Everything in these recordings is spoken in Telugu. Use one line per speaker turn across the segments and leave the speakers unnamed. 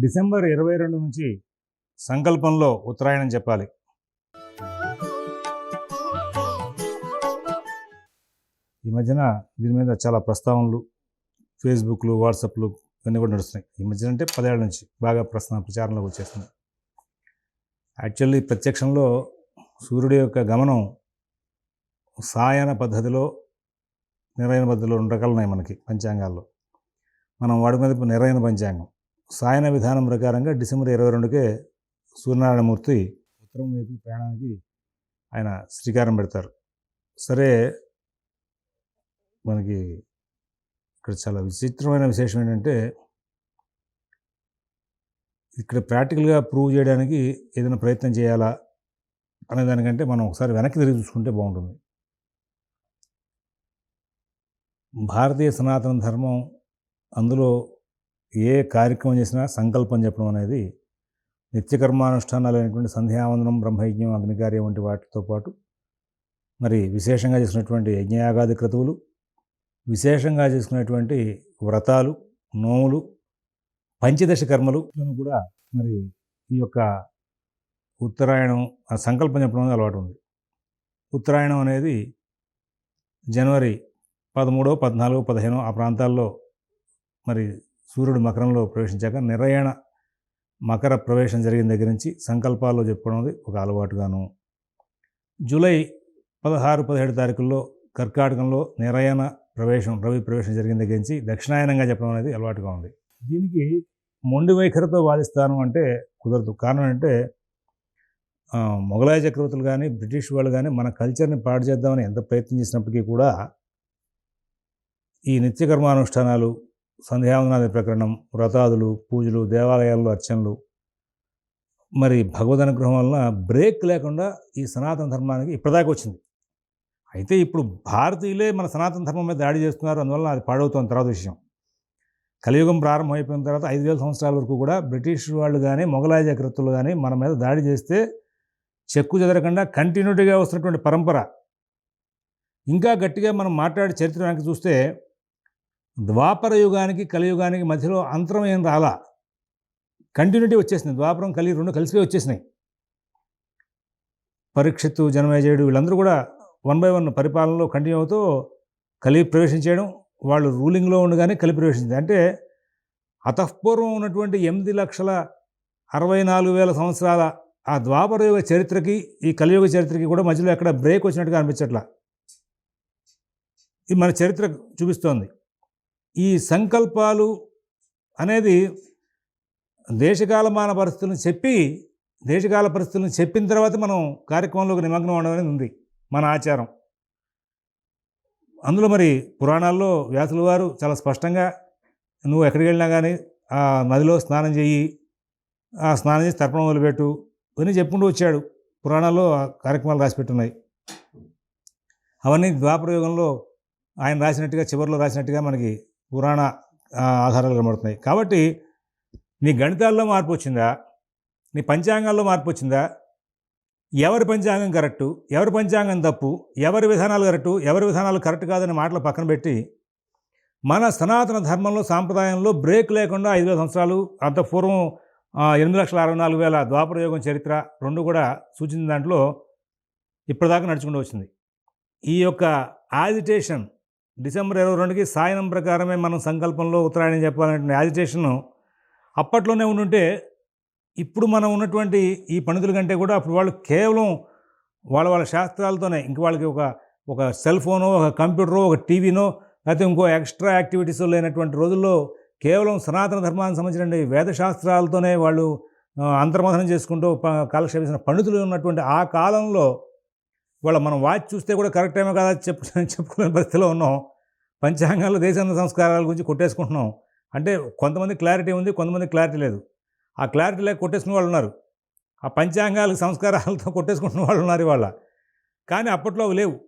డిసెంబర్ ఇరవై రెండు నుంచి సంకల్పంలో ఉత్తరాయణం చెప్పాలి. ఈ మధ్యన దీని మీద చాలా ప్రస్తావనలు ఫేస్బుక్లు వాట్సాప్లు ఇవన్నీ కూడా నడుస్తున్నాయి. ఈ మధ్యన అంటే పదేళ్ళ నుంచి బాగా ప్రస్తుతం ప్రచారంలోకి వచ్చేస్తున్నాయి. యాక్చువల్లీ ప్రత్యక్షంలో సూర్యుడి యొక్క గమనం సాయన పద్ధతిలో నిరయన పద్ధతిలో రెండు రకాలు ఉన్నాయి మనకి పంచాంగాల్లో. మనం వాడుకునేది నిరయన పంచాంగం. సాయన విధానం ప్రకారంగా డిసెంబర్ ఇరవై రెండుకే సూర్యనారాయణమూర్తి ఉత్తరం వైపు ప్రయాణానికి ఆయన శ్రీకారం పెడతారు. సరే మనకి ఇక్కడ చాలా విచిత్రమైన విశేషం ఏంటంటే ఇక్కడ ప్రాక్టికల్గా ప్రూవ్ చేయడానికి ఏదైనా ప్రయత్నం చేయాలా అనే దానికంటే మనం ఒకసారి వెనక్కి తిరిగి చూసుకుంటే బాగుంటుంది. భారతీయ సనాతన ధర్మం అందులో ఏ కార్యక్రమం చేసినా సంకల్పం చెప్పడం అనేది నిత్యకర్మానుష్ఠానాలు అయినటువంటి సంధ్యావందనం బ్రహ్మయజ్ఞం అగ్నికార్యం వంటి వాటితో పాటు మరి విశేషంగా చేసినటువంటి యజ్ఞయాగాది క్రతువులు విశేషంగా చేసుకునేటువంటి వ్రతాలు నోములు పంచదశ కర్మలు కూడా మరి ఈ యొక్క ఉత్తరాయణం ఆ సంకల్పం చెప్పడం అనేది అలవాటు ఉంది. ఉత్తరాయణం అనేది జనవరి పదమూడో పద్నాలుగో పదిహేనో ఆ ప్రాంతాల్లో మరి సూర్యుడు మకరంలో ప్రవేశించాక నిరయణ మకర ప్రవేశం జరిగిన దగ్గర నుంచి సంకల్పాల్లో చెప్పుకోవడం అనేది ఒక అలవాటుగాను. జూలై పదహారు పదిహేడు తారీఖుల్లో కర్కాటకంలో నిరయణ ప్రవేశం రవి ప్రవేశం జరిగిన దగ్గర నుంచి దక్షిణాయనంగా చెప్పడం అనేది అలవాటుగా ఉంది. దీనికి మొండి వైఖరితో వాదిస్తాను అంటే కుదరదు. కారణం అంటే మొఘలాయ చక్రవర్తులు కానీ బ్రిటిష్ వాళ్ళు కానీ మన కల్చర్ని పాడు చేద్దామని ఎంత ప్రయత్నం చేసినప్పటికీ కూడా ఈ నిత్యకర్మానుష్ఠానాలు సంధ్యావందనాది ప్రకరణం వ్రతాదులు పూజలు దేవాలయాల్లో అర్చనలు. మరి భగవద్ అనుగ్రహం వలన బ్రేక్ లేకుండా ఈ సనాతన ధర్మానికి ఇప్పటిదాకా వచ్చింది. అయితే ఇప్పుడు భారతీయులే మన సనాతన ధర్మం మీద దాడి చేస్తున్నారు. అందువల్ల అది పాడవుతుంది తర్వాత విషయం. కలియుగం ప్రారంభం అయిపోయిన తర్వాత ఐదు వేల సంవత్సరాల వరకు కూడా బ్రిటిష్ వాళ్ళు కానీ మొఘలాయ చక్రవర్తులు కానీ మన మీద దాడి చేస్తే చెక్కు చెదరకుండా కంటిన్యూటీగా వస్తున్నటువంటి పరంపర. ఇంకా గట్టిగా మనం మాట్లాడే చరిత్ర చూస్తే ద్వాపర యుగానికి కలియుగానికి మధ్యలో అంతరం ఏం రాలా? కంటిన్యూటీ వచ్చేసింది. ద్వాపరం కలి రెండు కలిసిపోయి వచ్చేసినాయి. పరీక్షిత్తు జనమేజయుడు వీళ్ళందరూ కూడా వన్ బై వన్ పరిపాలనలో కంటిన్యూ అవుతూ కలి ప్రవేశించేయడం వాళ్ళు రూలింగ్లో ఉండగానే కలి ప్రవేశించింది. అంటే అతఃపూర్వం ఉన్నటువంటి ఎనిమిది లక్షల అరవై నాలుగు వేల సంవత్సరాల ఆ ద్వాపర యుగ చరిత్రకి ఈ కలియుగ చరిత్రకి కూడా మధ్యలో ఎక్కడ బ్రేక్ వచ్చినట్టుగా అనిపించట్లా? ఇది మన చరిత్ర చూపిస్తోంది. ఈ సంకల్పాలు అనేది దేశకాలమాన పరిస్థితులను చెప్పి దేశకాల పరిస్థితులను చెప్పిన తర్వాత మనం కార్యక్రమంలోకి నిమగ్నం అవడం అనేది ఉంది మన ఆచారం. అందులో మరి పురాణాల్లో వ్యాసుల వారు చాలా స్పష్టంగా నువ్వు ఎక్కడికి వెళ్ళినా కానీ ఆ నదిలో స్నానం చేయి ఆ స్నానం చేసి తర్పణం వదిలిపెట్టు ఇవన్నీ చెప్పుకుంటూ వచ్చాడు. పురాణాల్లో ఆ కార్యక్రమాలు రాసిపెట్టున్నాయి. అవన్నీ ద్వాపర యుగంలో ఆయన రాసినట్టుగా చివరిలో రాసినట్టుగా మనకి పురాణ ఆధారాలు కనబడుతున్నాయి. కాబట్టి నీ గణితాల్లో మార్పు వచ్చిందా? నీ పంచాంగాల్లో మార్పు వచ్చిందా? ఎవరి పంచాంగం కరెక్టు? ఎవరి పంచాంగం తప్పు? ఎవరి విధానాలు కరెక్టు? ఎవరి విధానాలు కరెక్ట్ కాదని మాటలు పక్కన పెట్టి మన సనాతన ధర్మంలో సాంప్రదాయంలో బ్రేక్ లేకుండా ఐదు వేల సంవత్సరాలు అంత పూర్వం ఎనిమిది లక్షల అరవై నాలుగు వేల ద్వాపరయోగం చరిత్ర రెండు కూడా సూచించిన దాంట్లో ఇప్పటిదాకా నడుచుకుంటూ వచ్చింది. ఈ యొక్క ఆజిటేషన్ డిసెంబర్ ఇరవై రెండుకి సాయనం ప్రకారమే మనం సంకల్పంలో ఉత్తరాయణం చెప్పాలనే యాజిటేషను అప్పట్లోనే ఉండుంటే ఇప్పుడు మనం ఉన్నటువంటి ఈ పండితుల కంటే కూడా అప్పుడు వాళ్ళు కేవలం వాళ్ళ వాళ్ళ శాస్త్రాలతోనే ఇంక వాళ్ళకి ఒక ఒక సెల్ ఫోనో ఒక కంప్యూటరో ఒక టీవీనో లేకపోతే ఇంకో ఎక్స్ట్రా యాక్టివిటీస్ లేనటువంటి రోజుల్లో కేవలం సనాతన ధర్మానికి సంబంధించిన వేదశాస్త్రాలతోనే వాళ్ళు అంతర్మథనం చేసుకుంటూ కాలక్షేపించిన పండితులు ఉన్నటువంటి ఆ కాలంలో వాళ్ళ మనం వాచ్ చూస్తే కూడా కరెక్ట్ టైమే కదా చెప్పు చెప్పుకునే పరిస్థితిలో ఉన్నాం. పంచాంగాల్లో దేశాంత సంస్కారాల గురించి కొట్టేసుకుంటున్నాం. అంటే కొంతమంది క్లారిటీ ఉంది కొంతమంది క్లారిటీ లేదు. ఆ క్లారిటీ లేక కొట్టేసుకునే వాళ్ళు ఉన్నారు. ఆ పంచాంగాలకు సంస్కారాలతో కొట్టేసుకుంటున్న వాళ్ళు ఉన్నారు ఇవాళ. కానీ అప్పట్లో అవి లేవు.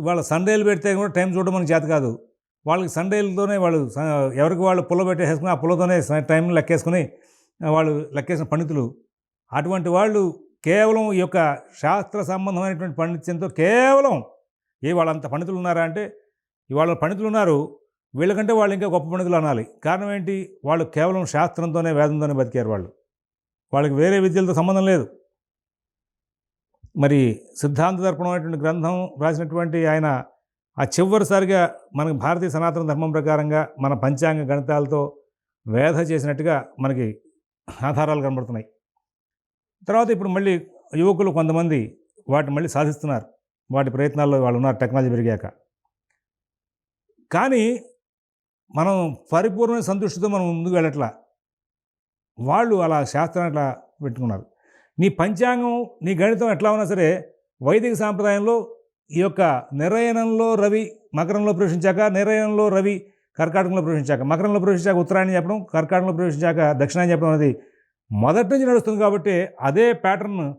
వాళ్ళ సండేలు పెడితే కూడా టైం చూడడం మనకి చేత కాదు. వాళ్ళకి సండేలతోనే వాళ్ళు ఎవరికి వాళ్ళు పుల్ల పెట్టేసుకుని ఆ పుల్లతోనే టైం లెక్కేసుకుని వాళ్ళు లెక్కేసిన పండితులు. అటువంటి వాళ్ళు కేవలం ఈ యొక్క శాస్త్ర సంబంధమైనటువంటి పండిత్యంతో కేవలం ఏ వాళ్ళంత పండితులు ఉన్నారా అంటే ఇవాళ పండితులు ఉన్నారు వీళ్ళకంటే వాళ్ళు ఇంకా గొప్ప పండితులు అనాలి. కారణం ఏంటి? వాళ్ళు కేవలం శాస్త్రంతోనే వేదంతోనే బతికారు వాళ్ళు. వాళ్ళకి వేరే విద్యలతో సంబంధం లేదు. మరి సిద్ధాంత దర్పణం అనేటువంటి గ్రంథం రాసినటువంటి ఆయన ఆ చివరిసారిగా మనకి భారతీయ సనాతన ధర్మం ప్రకారంగా మన పంచాంగ గణితాలతో వేధ చేసినట్టుగా మనకి ఆధారాలు కనబడుతున్నాయి. తర్వాత ఇప్పుడు మళ్ళీ యువకులు కొంతమంది వాటిని మళ్ళీ సాధిస్తున్నారు. వాటి ప్రయత్నాల్లో వాళ్ళు ఉన్నారు టెక్నాలజీ పెరిగాక. కానీ మనం పరిపూర్ణ సంతృష్టితో మనం ముందుకు వెళ్ళట్లా. వాళ్ళు అలా శాస్త్రాన్ని అట్లా పెట్టుకున్నారు. నీ పంచాంగం నీ గణితం ఎట్లా ఉన్నా సరే వైదిక సాంప్రదాయంలో ఈ యొక్క నిరయనంలో రవి మకరంలో ప్రవేశించాక నిరయనంలో రవి కర్కాటకంలో ప్రవేశించాక మకరంలో ప్రవేశించాక ఉత్తరాయణం చెప్పడం కర్కాటకంలో ప్రవేశించాక దక్షిణాయనం చెప్పడం అనేది మొదటి నుంచి నడుస్తుంది కాబట్టి అదే ప్యాటర్న్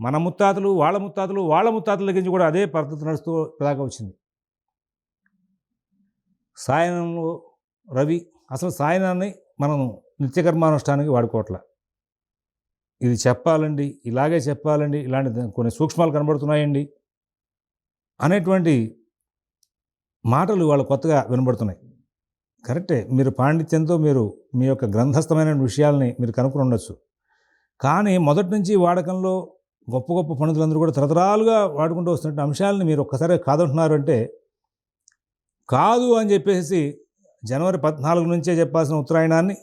మన ముత్తాతలు వాళ్ళ ముత్తాతలు వాళ్ళ ముత్తాతల దగ్గర నుంచి కూడా అదే పద్ధతి నడుస్తూ దాకా వచ్చింది. సాయనంలో రవి అసలు సాయనాన్ని మనం నిత్యకర్మానుష్ఠానానికి వాడుకోవట్లా. ఇది చెప్పాలండి ఇలాగే చెప్పాలండి ఇలాంటి కొన్ని సూక్ష్మాలు కనబడుతున్నాయండి అనేటువంటి మాటలు వాళ్ళు కొత్తగా వినబడుతున్నాయి. కరెక్టే. మీరు పాండిత్యంతో మీరు మీ యొక్క గ్రంథస్థమైన విషయాల్ని మీరు కనుక్కుని ఉండొచ్చు. కానీ మొదటి నుంచి వాడకంలో గొప్ప గొప్ప పండితులందరూ కూడా తరతరాలుగా వాడుకుంటూ వస్తున్న అంశాలని మీరు ఒక్కసారి కాదంటున్నారు అంటే కాదు అని చెప్పేసి జనవరి పద్నాలుగు నుంచే చెప్పాల్సిన ఉత్తరాయణాన్ని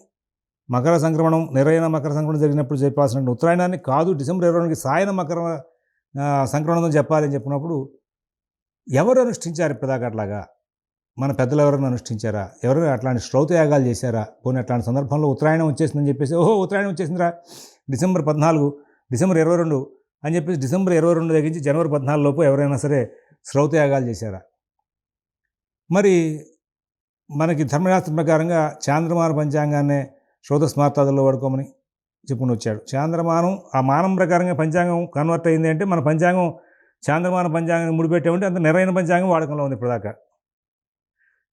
మకర సంక్రమణం నిరయన మకర సంక్రమణం జరిగినప్పుడు చెప్పాల్సిన ఉత్తరాయణాన్ని కాదు డిసెంబర్ ఇరవై రెండుకి సాయన మకర ఆ, సంక్రమణం చెప్పినప్పుడు ఎవరు అనుష్ఠించారు ఇప్పటిదాకా అట్లాగా మన పెద్దలు ఎవరైనా అనుష్ఠించారా? ఎవరైనా అట్లాంటి శ్రౌత యాగాలు చేశారా? పోనీ అట్లాంటి సందర్భంలో ఉత్తరాయణం వచ్చేసిందని చెప్పేసి ఓహో ఉత్తరాయణం వచ్చేసిందిరా. డిసెంబర్ పద్నాలుగు డిసెంబర్ ఇరవై రెండు అని చెప్పేసి డిసెంబర్ ఇరవై రెండు దగ్గర నుంచి జనవరి పద్నాలుగు లోపు ఎవరైనా సరే శ్రౌత యాగాలు చేశారా? మరి మనకి ధర్మశాస్త్రం ప్రకారంగా చాంద్రమాన పంచాంగాన్నే శ్రోత స్మార్తాదుల్లో వాడుకోమని చెప్పుకుని వచ్చాడు. చాంద్రమానం ఆ మానం ప్రకారంగా పంచాంగం కన్వర్ట్ అయింది అంటే మన పంచాంగం చాంద్రమాన పంచాంగం ముడిపెట్టామంటే అంత నిరైన పంచాంగం వాడకంలో ఉంది ఇప్పటిదాకా.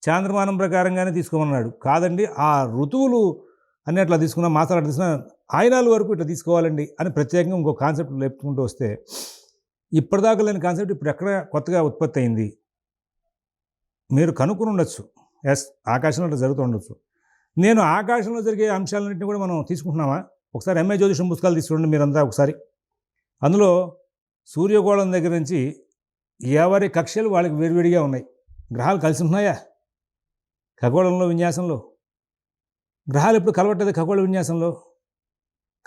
చాంద్రమానం ప్రకారంగానే తీసుకోమన్నాడు. కాదండి ఆ ఋతువులు అన్ని అట్లా తీసుకున్నా మాసాలు అట్లా తీసుకున్న ఆయనాల వరకు ఇట్లా తీసుకోవాలండి అని ప్రత్యేకంగా ఇంకో కాన్సెప్ట్ లేపుకుంటూ వస్తే ఇప్పటిదాకా లేని కాన్సెప్ట్ ఇప్పుడు ఎక్కడ కొత్తగా ఉత్పత్తి అయింది? మీరు కనుక్కుని ఉండొచ్చు. ఎస్ ఆకాశంలో అట్లా జరుగుతూ ఉండొచ్చు. నేను ఆకాశంలో జరిగే అంశాలన్నింటినీ కూడా మనం తీసుకుంటున్నామా? ఒకసారి ఎంఏ జ్యోతిషం పుస్తకాలు తీసుకోండి మీరంతా ఒకసారి. అందులో సూర్యగోళం దగ్గర నుంచి ఎవరి కక్షలు వాళ్ళకి వేరువేడిగా ఉన్నాయి? గ్రహాలు కలిసి ఉన్నాయా ఖగోళంలో విన్యాసంలో. గ్రహాలు ఎప్పుడు కలవట్లేదు ఖగోళ విన్యాసంలో.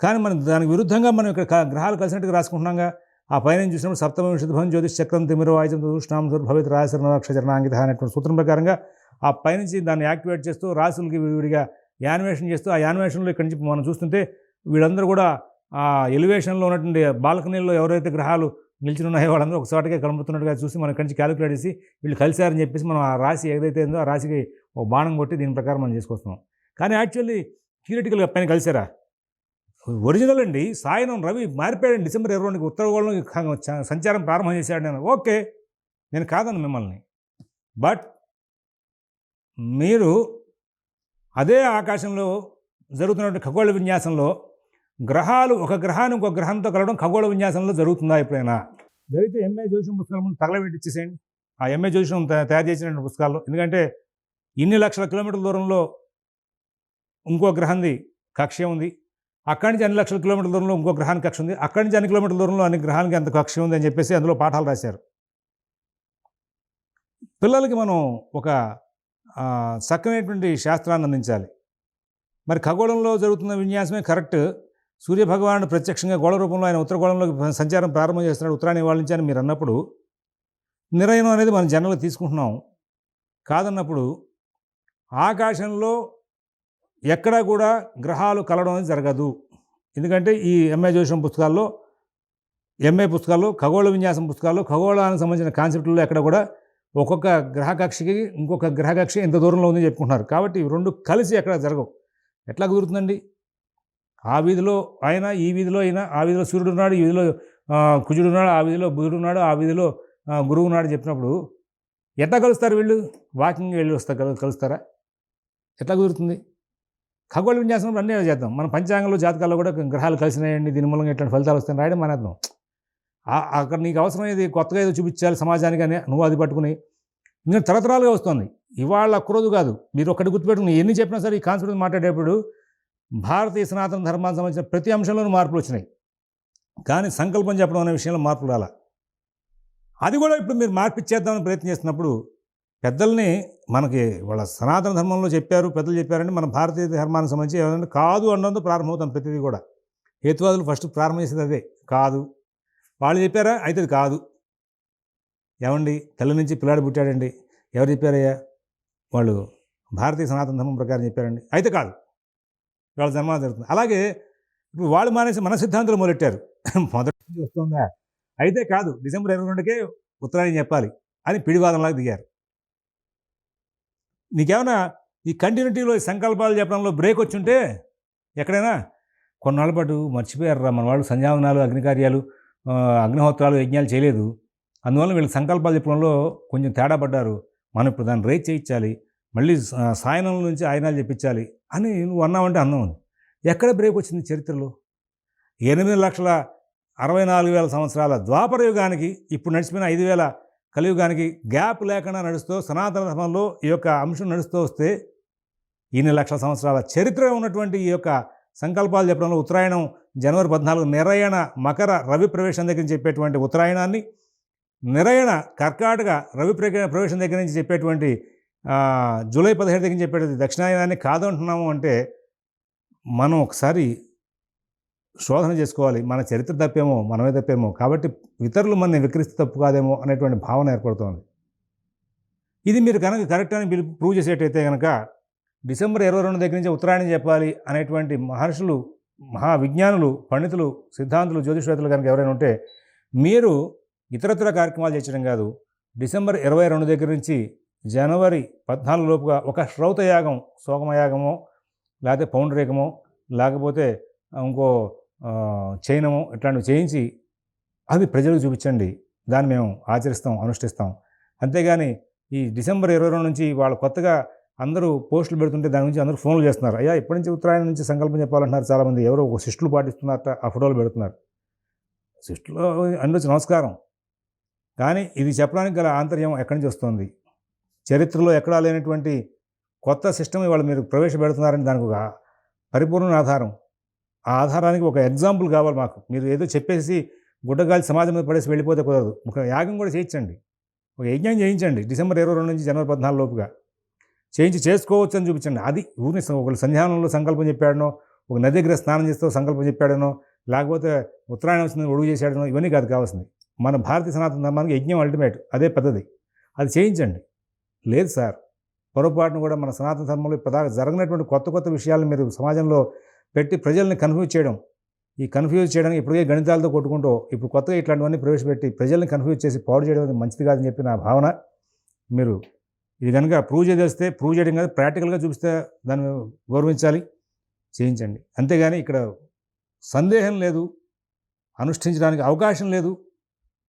కానీ మనం దానికి విరుద్ధంగా మనం ఇక్కడ గ్రహాలు కలిసినట్టుగా రాసుకుంటున్నాగా. ఆ పైన చూసినప్పుడు సప్తమ విషుద్ధం జ్యోతిష్ చక్రం తిమిరో ఆయుధం దూష్ణాం దుర్భవిత రాశి నక్షత్రణాంగిత అనేటువంటి సూత్రం ప్రకారంగా ఆ పైనుంచి దాన్ని యాక్టివేట్ చేస్తూ రాశులకి విడివిడిగా యానిమేషన్ చేస్తూ ఆ యానిమేషన్లో ఇక్కడి నుంచి మనం చూస్తుంటే వీళ్ళందరూ కూడా ఆ ఎలివేషన్లో ఉన్నటువంటి బాల్కనీల్లో ఎవరైతే గ్రహాలు నిలిచి ఉన్నాయో వాళ్ళందరూ ఒక కనబడుతున్నట్టుగా చూసి మనం ఇక్కడి నుంచి క్యాలిక్యులేట్ చేసి వీళ్ళు కలిశారని చెప్పేసి మనం ఆ రాశి ఏదైతే ఉందో ఆ రాశికి ఓ బాణం కొట్టి దీని ప్రకారం మనం చేసుకొస్తున్నాం. కానీ యాక్చువల్లీ థియరిటికల్గా పైన కలిసారా ఒరిజినల్ అండి. సాయనం రవి మారిపోయాడు డిసెంబర్ ఇరవై రెండుకి ఉత్తరగోళం సంచారం ప్రారంభం చేశాడు నేను. ఓకే. నేను కాదను మిమ్మల్ని. బట్ మీరు అదే ఆకాశంలో జరుగుతున్నటువంటి ఖగోళ విన్యాసంలో గ్రహాలు ఒక గ్రహాన్ని ఇంకొక గ్రహంతో కలవడం ఖగోళ విన్యాసంలో జరుగుతుందా ఎప్పుడైనా? జరిగితే ఎంఏ జ్యోతిషం పుస్తకాల ముందు తగలబెట్టి ఇచ్చేసేయండి. ఆ ఎంఏ జ్యోతిషం తయారు చేసిన పుస్తకాల్లో. ఎందుకంటే ఇన్ని లక్షల కిలోమీటర్ల దూరంలో ఇంకో గ్రహంది కక్ష ఉంది. అక్కడి నుంచి అన్ని లక్షల కిలోమీటర్ల దూరంలో ఇంకో గ్రహానికి కక్ష ఉంది. అక్కడి నుంచి అన్ని కిలోమీటర్ల దూరంలో అన్ని గ్రహానికి అంత కక్ష ఉంది అని చెప్పేసి అందులో పాఠాలు రాశారు. పిల్లలకి మనం ఒక ఆ, చక్కనైనటువంటి శాస్త్రాన్ని అందించాలి. మరి ఖగోళంలో జరుగుతున్న విన్యాసమే కరెక్ట్. సూర్యభగవానుడు ప్రత్యక్షంగా గోళ రూపంలో ఆయన ఉత్తర గోళంలోకి సంచారం ప్రారంభం చేస్తున్నాడు. ఉత్తరాన్ని వాళ్ళించని మీరు అన్నప్పుడు నిరయనం అనేది మనం జనరల్గా తీసుకుంటున్నాం. కాదన్నప్పుడు ఆకాశంలో ఎక్కడా కూడా గ్రహాలు కలవడం అనేది జరగదు. ఎందుకంటే ఈ ఎంఏ జోషం పుస్తకాల్లో ఎంఏ పుస్తకాల్లో ఖగోళ విన్యాసం పుస్తకాల్లో ఖగోళానికి సంబంధించిన కాన్సెప్ట్లో ఎక్కడ కూడా ఒక్కొక్క గ్రహకక్షకి ఇంకొక గ్రహకక్ష ఎంత దూరంలో ఉందని చెప్పుకుంటున్నారు. కాబట్టి రెండు కలిసి ఎక్కడ జరగవు. ఎట్లా కుదురుతుందండి? ఆ వీధిలో ఆయన ఈ వీధిలో అయినా ఆ వీధిలో సూర్యుడు ఉన్నాడు ఈ వీధిలో కుజుడున్నాడు కుజుడు ఉన్నాడు ఆ వీధిలో బుధుడు ఉన్నాడు ఆ వీధిలో గురువు ఉన్నాడు చెప్పినప్పుడు ఎట్లా కలుస్తారు వీళ్ళు? వాకింగ్ వెళ్ళి వస్తారు కలుస్తారా? ఎట్లా కుదురుతుంది? ఖగోళ విన్యాసం అన్నీ చేద్దాం. మన పంచాంగంలో జాతకాల్లో కూడా గ్రహాలు కలిసినాయండి. దీని మూలంగా ఇట్లాంటి ఫలితాలు వస్తాయని రాయడం మానేద్దాం. అక్కడ నీకు అవసరమైనది కొత్తగా ఏదో చూపించాలి సమాజానికి అని నువ్వు అది పట్టుకుని. ఇంకా తరతరాలుగా వస్తుంది. ఇవాళ ఒక్కరోజు కాదు. మీరు ఒక్కటి గుర్తుపెట్టుకుని ఎన్ని చెప్పినా సరే ఈ కాన్సెప్ట్ మాట్లాడేటప్పుడు భారతీయ సనాతన ధర్మానికి సంబంధించిన ప్రతి అంశంలోనూ మార్పులు వచ్చినాయి. కానీ సంకల్పం చెప్పడం అనే విషయంలో మార్పులు రాలా. అది కూడా ఇప్పుడు మీరు మార్పిచ్చేద్దామని ప్రయత్నం చేస్తున్నప్పుడు పెద్దల్ని మనకి వాళ్ళ సనాతన ధర్మంలో చెప్పారు పెద్దలు చెప్పారంటే మన భారతీయ ధర్మానికి సంబంధించి ఏమైనా కాదు అన్నందుకు ప్రారంభమవుతాం ప్రతిదీ కూడా. హేతువాదులు ఫస్ట్ ప్రారంభం చేసేది అదే కాదు. వాళ్ళు చెప్పారా? అయితే అది కాదు. ఏమండి? తల్లి నుంచి పిల్లాడు పుట్టాడండి. ఎవరు చెప్పారయ్యా? వాళ్ళు భారతీయ సనాతన ధర్మం ప్రకారం చెప్పారండి. అయితే కాదు. వాళ్ళ ధర్మాలు జరుగుతుంది. అలాగే ఇప్పుడు వాళ్ళు మానేసి మన సిద్ధాంతాలు మొదలెట్టారు. మొదటి నుంచి వస్తుందా? అయితే కాదు. డిసెంబర్ ఇరవై రెండుకే ఉత్తరాయణం చెప్పాలి అని పిడివాదంలాగా దిగారు. నీకేమైనా ఈ కంటిన్యూటీలో ఈ సంకల్పాలు చెప్పడంలో బ్రేక్ వచ్చి ఉంటే ఎక్కడైనా కొన్నాళ్ళ పాటు మర్చిపోయారు మన వాళ్ళు సంధ్యావనాలు అగ్నికార్యాలు అగ్నిహోత్రాలు యజ్ఞాలు చేయలేదు. అందువల్ల వీళ్ళు సంకల్పాలు చెప్పడంలో కొంచెం తేడా పడ్డారు. మనం ఇప్పుడు దాన్ని రేట్ చేయించాలి. మళ్ళీ సాయనం నుంచి ఆయనాలు చెప్పించాలి అని నువ్వు అన్నావంటే అన్నావు. ఎక్కడ బ్రేక్ వచ్చింది చరిత్రలో? ఎనిమిది లక్షల అరవై నాలుగు వేల సంవత్సరాల ద్వాపర యుగానికి ఇప్పుడు నడిచిపోయిన ఐదు వేల కలియుగానికి గ్యాప్ లేకుండా నడుస్తూ సనాతన ధర్మంలో ఈ యొక్క అంశం నడుస్తూ వస్తే ఇన్ని లక్షల సంవత్సరాల చరిత్ర ఉన్నటువంటి ఈ యొక్క సంకల్పాలు చెప్పడంలో ఉత్తరాయణం జనవరి పద్నాలుగు నిరయణ మకర రవి ప్రవేశం దగ్గర నుంచి చెప్పేటువంటి ఉత్తరాయణాన్ని నిరయణ కర్కాటక రవి ప్రవేశం దగ్గర నుంచి చెప్పేటువంటి జూలై పదిహేడు దగ్గర నుంచి చెప్పేటువంటి దక్షిణాయనాన్ని కాదంటున్నాము అంటే మనం ఒకసారి శోధన చేసుకోవాలి. మన చరిత్ర తప్పేమో మనమే తప్పేమో. కాబట్టి ఇతరులు మనని వికరిస్తే తప్పు కాదేమో అనేటువంటి భావన ఏర్పడుతోంది. ఇది మీరు కనుక కరెక్ట్ అని మీరు ప్రూవ్ చేసేటైతే కనుక డిసెంబర్ ఇరవై రెండు దగ్గర నుంచి ఉత్తరాయణం చెప్పాలి అనేటువంటి మహర్షులు మహా విజ్ఞానులు పండితులు సిద్ధాంతులు జ్యోతిషవేత్తలు కనుక ఎవరైనా ఉంటే మీరు ఇతరత్ర కార్యక్రమాలు చేర్చడం కాదు. డిసెంబర్ ఇరవై రెండు దగ్గర నుంచి జనవరి పద్నాలుగు లోపుగా ఒక శ్రౌతయాగం సోగమయాగమో లేకపోతే పౌండరేకమో లేకపోతే ఇంకో చైనము ఇట్లాంటివి చేయించి అది ప్రజలకు చూపించండి. దాన్ని మేము ఆచరిస్తాం అనుష్ఠిస్తాం. అంతేగాని ఈ డిసెంబర్ ఇరవై రెండు నుంచి వాళ్ళు కొత్తగా అందరూ పోస్టులు పెడుతుంటే దాని గురించి అందరూ ఫోన్లు చేస్తున్నారు. అయ్యా ఇప్పటి నుంచి ఉత్తరాయణ నుంచి సంకల్పం చెప్పాలంటున్నారు చాలామంది. ఎవరో ఒక శిష్టులు పాటిస్తున్నారట ఆ ఫోటోలు పెడుతున్నారు. శిష్టులు అందరూ నమస్కారం. కానీ ఇది చెప్పడానికి గల ఆంతర్యం ఎక్కడి నుంచి వస్తుంది? చరిత్రలో ఎక్కడా లేనటువంటి కొత్త సిస్టమ్ ఇవాళ మీరు ప్రవేశపెడుతున్నారని దానికి ఒక పరిపూర్ణ ఆధారం. ఆధారానికి ఒక ఎగ్జాంపుల్ కావాలి మాకు. మీరు ఏదో చెప్పేసి గుడ్డగాలి సమాజం మీద పడేసి వెళ్ళిపోతే కుదరదు. ఒక యాగం కూడా చేయించండి. ఒక యజ్ఞం చేయించండి. డిసెంబర్ ఇరవై రెండు నుంచి జనవరి పద్నాలుగు లోపుగా. చేయించి చేసుకోవచ్చు అని చూపించండి. అది ఊరిని ఒకళ్ళు సంధ్యానంలో సంకల్పం చెప్పాడనో ఒక నది దగ్గర స్నానం చేస్తూ సంకల్పం చెప్పాడనో లేకపోతే ఉత్తరాయణం వచ్చింది ఒడుగు చేశాడనో ఇవన్నీ కాదు కావాల్సింది. మన భారతీయ సనాతన ధర్మానికి యజ్ఞం అల్టిమేట్ అదే పద్ధతి అది చేయించండి. లేదు సార్. పొరపాటును కూడా మన సనాతన ధర్మంలో ఇప్పటిదాకా జరగనటువంటి కొత్త కొత్త విషయాలను మీరు సమాజంలో పెట్టి ప్రజల్ని కన్ఫ్యూజ్ చేయడం. ఈ కన్ఫ్యూజ్ చేయడానికి ఇప్పటికే గణితాలతో కొట్టుకుంటూ ఇప్పుడు కొత్తగా ఇట్లాంటివన్నీ ప్రవేశపెట్టి ప్రజల్ని కన్ఫ్యూజ్ చేసి పాడు చేయడం అనేది మంచిది కాదని చెప్పి నా భావన. మీరు ఇది కనుక ప్రూవ్ చేస్తే ప్రూవ్ చేయడం కాదు ప్రాక్టికల్గా చూపిస్తే దాన్ని గౌరవించాలి. చేయించండి. అంతేగాని ఇక్కడ సందేహం లేదు అనుష్ఠించడానికి అవకాశం లేదు.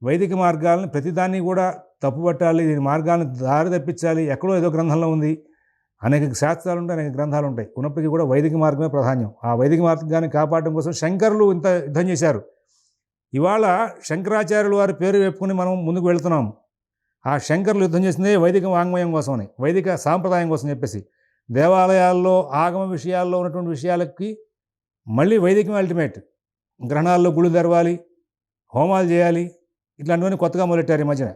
వైదిక మార్గాలను ప్రతిదాన్ని కూడా తప్పుపట్టాలి దీని మార్గాలను దారి తప్పించాలి ఎక్కడో ఏదో గ్రంథంలో ఉంది. అనేక శాస్త్రాలు ఉంటాయి అనేక గ్రంథాలు ఉంటాయి ఉన్నప్పటికీ కూడా వైదిక మార్గమే ప్రాధాన్యం. ఆ వైదిక మార్గాన్ని కాపాడడం కోసం శంకరులు ఇంత యుద్ధం చేశారు. ఇవాళ శంకరాచార్యుల వారి పేరు చెప్పుకుని మనం ముందుకు వెళుతున్నాం. ఆ శంకరులు యుద్ధం చేసిందే వైదిక వాంగ్మయం కోసమని వైదిక సాంప్రదాయం కోసం చెప్పేసి. దేవాలయాల్లో ఆగమ విషయాల్లో ఉన్నటువంటి విషయాలకి మళ్ళీ వైదికం అల్టిమేట్. గ్రహణాల్లో గుళ్ళు తెరవాలి హోమాలు చేయాలి ఇట్లాంటివన్నీ కొత్తగా మొదలెట్టారు ఈ మధ్యన.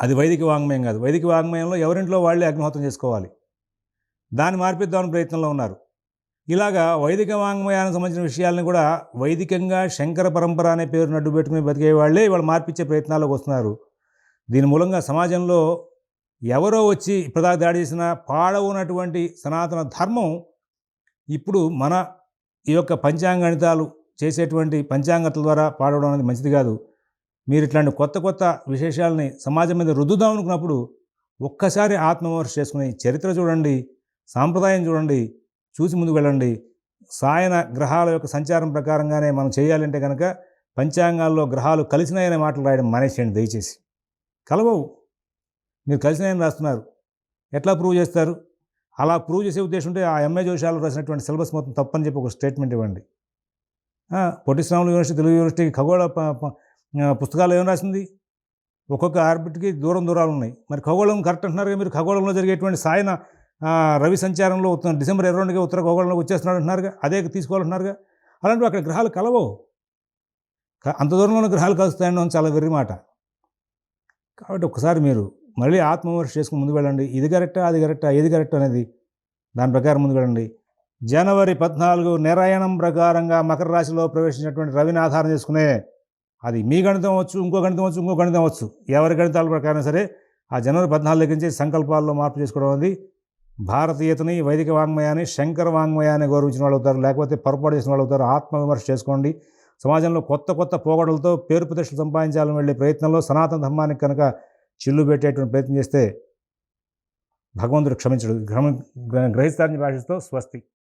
అది వైదిక వాంగ్మయం కాదు. వైదిక వాంగ్మయంలో ఎవరింట్లో వాళ్ళే అగ్నిహోత్రం చేసుకోవాలి. దాన్ని మార్పిద్దామని ప్రయత్నంలో ఉన్నారు. ఇలాగా వైదిక వాంగ్మయానికి సంబంధించిన విషయాలను కూడా వైదికంగా శంకర పరంపర అనే పేరు నడ్డు పెట్టుకుని బతికే వాళ్ళే వాళ్ళు మార్పించే ప్రయత్నాల్లోకి వస్తున్నారు. దీని మూలంగా సమాజంలో ఎవరో వచ్చి ఇప్పటిదాకా దాడి చేసిన పాడవునటువంటి సనాతన ధర్మం ఇప్పుడు మన ఈ యొక్క పంచాంగణితాలు చేసేటువంటి పంచాంగతల ద్వారా పాడవడం అనేది మంచిది కాదు. మీరు ఇట్లాంటి కొత్త కొత్త విశేషాలని సమాజం మీద రుద్దుదాం అనుకున్నప్పుడు ఒక్కసారి ఆత్మవిమర్శ చేసుకుని చరిత్ర చూడండి. సాంప్రదాయం చూడండి చూసి ముందుకు వెళ్ళండి. సాయన గ్రహాల యొక్క సంచారం ప్రకారంగానే మనం చేయాలంటే కనుక పంచాంగాల్లో గ్రహాలు కలిసినాయనే మాటలు రాయడం మానేసేయండి దయచేసి. కలవవు. మీరు కలిసినాయని రాస్తున్నారు. ఎట్లా ప్రూవ్ చేస్తారు? అలా ప్రూవ్ చేసే ఉద్దేశం ఉంటే ఆ ఎంఏ జోషాలు రాసినటువంటి సిలబస్ మొత్తం తప్పని చెప్పి ఒక స్టేట్మెంట్ ఇవ్వండి. ఆ, పొట్టి యూనివర్సిటీ తెలుగు యూనివర్సిటీ ఖగోళ పుస్తకాలు ఏం రాసింది? ఒక్కొక్క ఆర్బిట్కి దూరం దూరాలు ఉన్నాయి. మరి ఖగోళం కరెక్ట్ అంటున్నారు మీరు ఖగోళంలో జరిగేటువంటి సాయన రవి సంచారంలో ఉత్తర డిసెంబర్ ఇరవై రెండుగా ఉత్తర ఖగోళంలోకి వచ్చేస్తున్నాడు అంటున్నారుగా అదే తీసుకోవాలంటున్నారుగా. అలాంటివి అక్కడ గ్రహాలు కలవవు. అంత దూరంలోనే గ్రహాలు కలుస్తాయని చాలా వెర్రి మాట. కాబట్టి ఒకసారి మీరు మళ్ళీ ఆత్మవిమర్శ చేసుకుని ముందుకు వెళ్ళండి. ఇది కరెక్టా? అది కరెక్టా? ఏది కరెక్ట్ అనేది దాని ప్రకారం ముందుకు వెళ్ళండి. జనవరి పద్నాలుగు నిరాయణం ప్రకారంగా మకర రాశిలో ప్రవేశించినటువంటి రవిని ఆధారం చేసుకునే అది మీ గణితం అవచ్చు ఇంకో గణితం వచ్చు ఇంకో గణితం అవచ్చు. ఎవరి గణితాల ప్రకారం సరే ఆ జనవరి పద్నాలుగు దగ్గర నుంచి సంకల్పాల్లో మార్పు చేసుకోవడం అనేది భారతీయతని వైదిక వాంగ్మయాన్ని శంకర వాంగ్మయాన్ని గౌరవించిన వాళ్ళు అవుతారు. లేకపోతే పొరపాటు చేసిన వాళ్ళు అవుతారు. ఆత్మవిమర్శ చేసుకోండి. సమాజంలో కొత్త కొత్త పోగడలతో పేరు ప్రతిష్టలు సంపాదించాలని వెళ్ళే ప్రయత్నంలో సనాతన ధర్మానికి కనుక చిల్లు పెట్టేటువంటి ప్రయత్నం చేస్తే భగవంతుడు క్షమించడు. గ్రహ గ్రహిస్తారని భాషిస్తూ స్వస్తి.